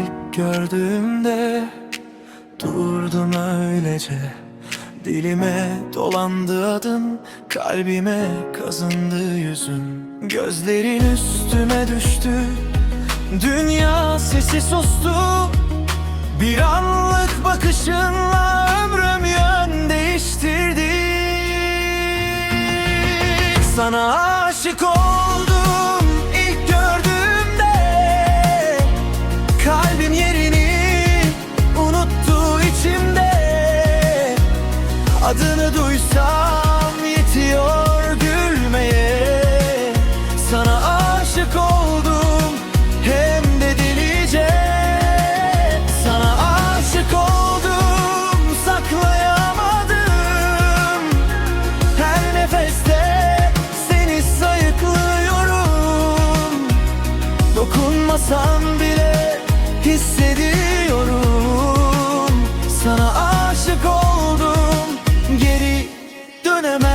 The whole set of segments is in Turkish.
ilk gördüğümde Durdum öylece. Dilime dolandı adın Kalbime kazındı yüzüm. Gözlerin üstüme düştü Dünya sesi sustu. Bir anlık bakışınla ömrüm yön değiştirdi. Sana aşık oldum. Adını duysam yetiyor gülmeye. Sana aşık oldum hem de delice. Sana aşık oldum saklayamadım. Her nefeste seni sayıklıyorum. Dokunmasan bile hissediyorum wanna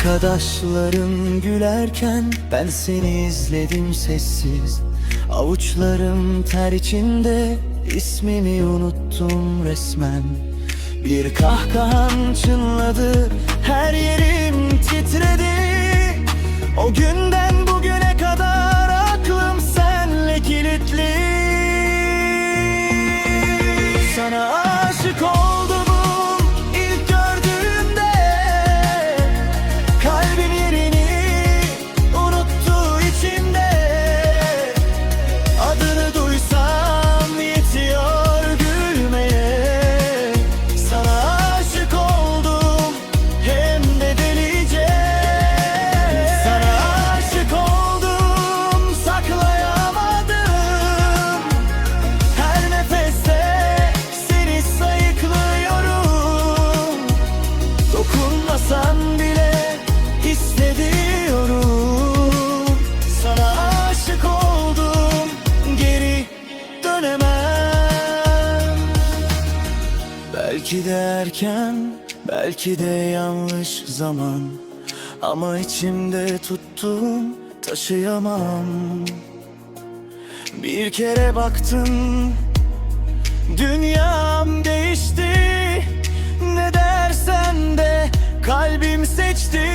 Arkadaşların gülerken ben seni izledim sessiz. Avuçlarım ter içinde ismini unuttum resmen. Bir kahkahan çınladı her yerim titredi. O günden Belki de erken belki de yanlış zaman. Ama içimde tuttum taşıyamam. Bir kere baktım Dünyam değişti. Ne dersen de kalbim seçti